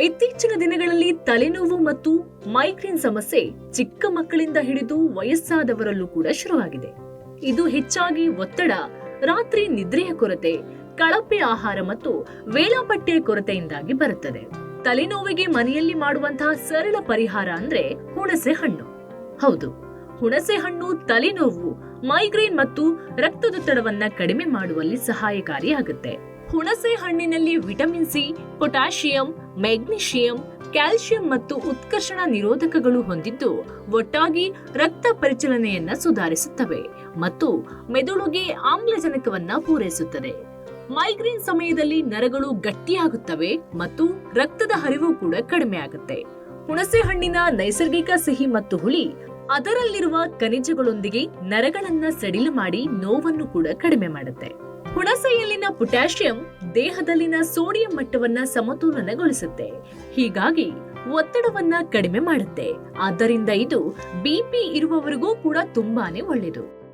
ಇತ್ತೀಚಿನ ದಿನಗಳಲ್ಲಿ ತಲೆನೋವು ಮತ್ತು ಮೈಗ್ರೇನ್ ಸಮಸ್ಯೆ ಚಿಕ್ಕ ಮಕ್ಕಳಿಂದ ಹಿಡಿದು ವಯಸ್ಸಾದವರಲ್ಲೂ ಕೂಡ ಶುರುವಾಗಿದೆ. ಇದು ಹೆಚ್ಚಾಗಿ ಒತ್ತಡ, ರಾತ್ರಿ ನಿದ್ರೆಯ ಕೊರತೆ, ಕಳಪೆ ಆಹಾರ ಮತ್ತು ವೇಳಾಪಟ್ಟಿಯ ಕೊರತೆಯಿಂದಾಗಿ ಬರುತ್ತದೆ. ತಲೆನೋವಿಗೆ ಮನೆಯಲ್ಲಿ ಮಾಡುವಂತಹ ಸರಳ ಪರಿಹಾರ ಅಂದ್ರೆ ಹುಣಸೆ ಹಣ್ಣು. ಹೌದು, ಹುಣಸೆ ಹಣ್ಣು ತಲೆನೋವು, ಮೈಗ್ರೇನ್ ಮತ್ತು ರಕ್ತದೊತ್ತಡವನ್ನ ಕಡಿಮೆ ಮಾಡುವಲ್ಲಿ ಸಹಾಯಕಾರಿಯಾಗುತ್ತೆ. ಹುಣಸೆ ಹಣ್ಣಿನಲ್ಲಿ vitamin C, potassium, magnesium calcium ಮತ್ತು ಉತ್ಕರ್ಷಣ ನಿರೋಧಕಗಳು ಹೊಂದಿದ್ದು ಒಟ್ಟಾಗಿ ರಕ್ತ ಪರಿಚಲನೆಯನ್ನ ಸುಧಾರಿಸುತ್ತವೆ ಮತ್ತು ಮೆದುಳುಗೆ ಆಮ್ಲಜನಕವನ್ನ ಪೂರೈಸುತ್ತದೆ. ಮೈಗ್ರೇನ್ ಸಮಯದಲ್ಲಿ ನರಗಳು ಗಟ್ಟಿಯಾಗುತ್ತವೆ ಮತ್ತು ರಕ್ತದ ಹರಿವು ಕೂಡ ಕಡಿಮೆ ಆಗುತ್ತೆ. ಹುಣಸೆ ಹಣ್ಣಿನ ನೈಸರ್ಗಿಕ ಸಿಹಿ ಮತ್ತು ಹುಳಿ, ಅದರಲ್ಲಿರುವ ಖನಿಜಗಳೊಂದಿಗೆ ನರಗಳನ್ನ ಸಡಿಲ ಮಾಡಿ ನೋವನ್ನು ಕೂಡ ಕಡಿಮೆ ಮಾಡುತ್ತೆ. ಹುಣಸೆಯಲ್ಲಿನ ಪೊಟ್ಯಾಷಿಯಂ ದೇಹದಲ್ಲಿನ ಸೋಡಿಯಂ ಮಟ್ಟವನ್ನ ಸಮತೋಲನಗೊಳಿಸುತ್ತೆ. ಹೀಗಾಗಿ ಒತ್ತಡವನ್ನ ಕಡಿಮೆ ಮಾಡುತ್ತೆ. ಆದ್ದರಿಂದ ಇದು ಬಿಪಿ ಇರುವವರಿಗೂ ಕೂಡ ತುಂಬಾನೇ ಒಳ್ಳೆಯದು